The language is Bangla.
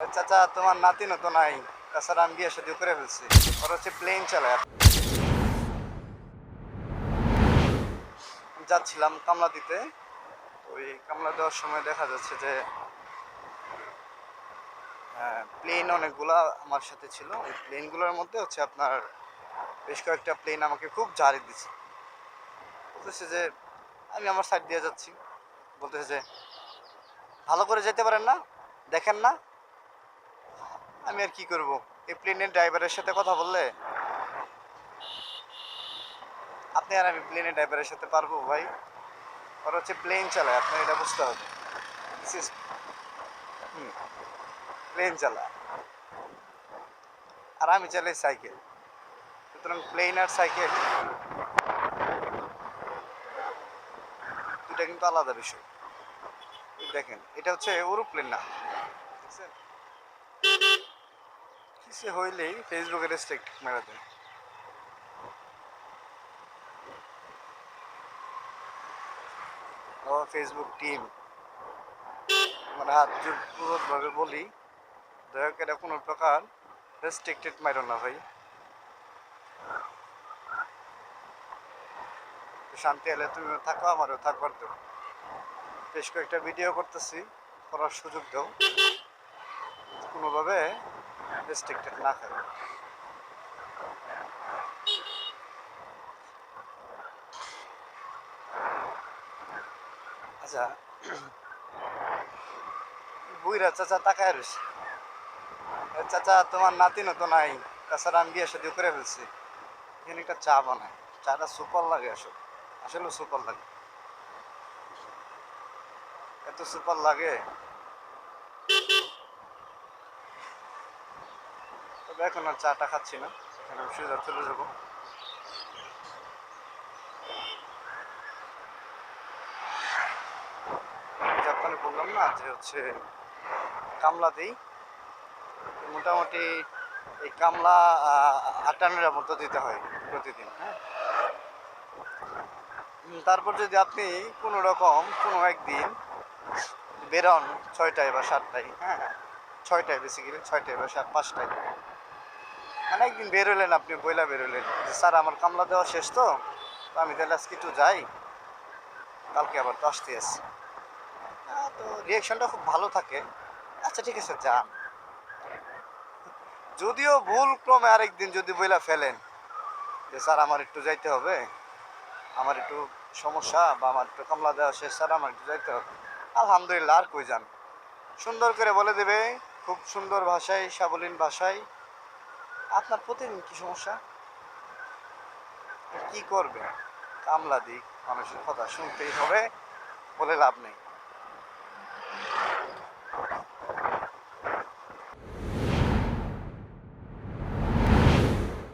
চাচা, তোমার নাতিনও তো নাই। তাছাড়া আমি বিয়ে শাদি করে ফেলছি। ওর হচ্ছে প্লেন চালায়। যাচ্ছিলাম কামলা দিতে। ওই কামলা দেওয়ার সময় দেখা যাচ্ছে যে প্লেন অনেকগুলা আমার সাথে ছিল। ওই প্লেনগুলোর মধ্যে হচ্ছে আপনার বেশ কয়েকটা প্লেন আমাকে খুব ঝাড়ি দিচ্ছে বলতেছে যে, আমি আমার সাইড দিয়ে যাচ্ছি। বলতেছে যে, ভালো করে যেতে পারেন না, দেখেন না। আমি আর কি করব? এই প্লেনের ড্রাইভারের সাথে কথা বললে? আপনি আর আমি প্লেনের ড্রাইভারের সাথে পারব ভাই। ওর হচ্ছে প্লেন চালায়, আপনার এটা বুঝতে হবে। প্লেন চালায়। আর আমি চালাই সাইকেল। সুতরাং প্লেন আর সাইকেল। দুটা কিন্তু আলাদা বিষয়। দেখেন, এটা হচ্ছে এরোপ্লেন না। দেখছেন? কিছু হইলেই ফেসবুকে রেস্ট্রিক্ট মেরে দেয়। ও ফেসবুক টিম মানে হাত ভাবে বলি, দয়া করে কোনো প্রকার রেস্ট্রিক্টেড মাইরো না ভাই। শান্তি এলে তুমি থাকো, আমারও থাকবার দেবো বেশ কয়েকটা ভিডিও করতেছি, করার সুযোগ দাও। কোনোভাবে না খায় আচ্ছা বুইরা চাচা তাকায় রয়েছে চাচা, তোমার নাতিনও তো নাই। তাছাড়া আমি বিয়ে শাদিও করে ফেলছি। এখানে একটা চা বানায়। চাটা সুপার লাগে আসলে। আসলে সুপার লাগে। এত সুপার লাগে। এখন আর চাটা খাচ্ছি না। এখানে সোজা চলে যাব। যে বললাম না যে হচ্ছে কামলা দিই। মোটামুটি এই কামলা আটান্নের মতো দিতে হয় প্রতিদিন হ্যাঁ? তারপর যদি আপনি কোনো রকম, কোনো একদিন বেরোন ছয়টায় বা সাতটায় হ্যাঁ? ছয়টায় বেসিক্যালি ছয়টায় বা সাত, পাঁচটায়। একদিন বেরোলেন আপনি বইলা বেরোলেন স্যার আমার কামলা দেওয়া শেষ তো আমি তাহলে আজকে একটু যাই। কালকে আবার তো আসতে আসছি আহ, তো রিয়াকশনটা খুব ভালো থাকে। আচ্ছা ঠিক আছে যান। যদিও ভুল ক্রমে আরেকদিন যদি বইলা ফেলেন যে স্যার আমার একটু যাইতে হবে আমার একটু সমস্যা বা আমার একটু কামলা দেওয়া শেষ স্যার আমার একটু যাইতে হবে। আলহামদুলিল্লাহ আর কই যান? সুন্দর করে বলে দেবে খুব সুন্দর ভাষায় সাবলীন ভাষায় আপনার প্রতিদিন কি সমস্যা? কি করবে? কামলা দিক, মানুষের কথা শুনতেই হবে, বলে লাভ নেই।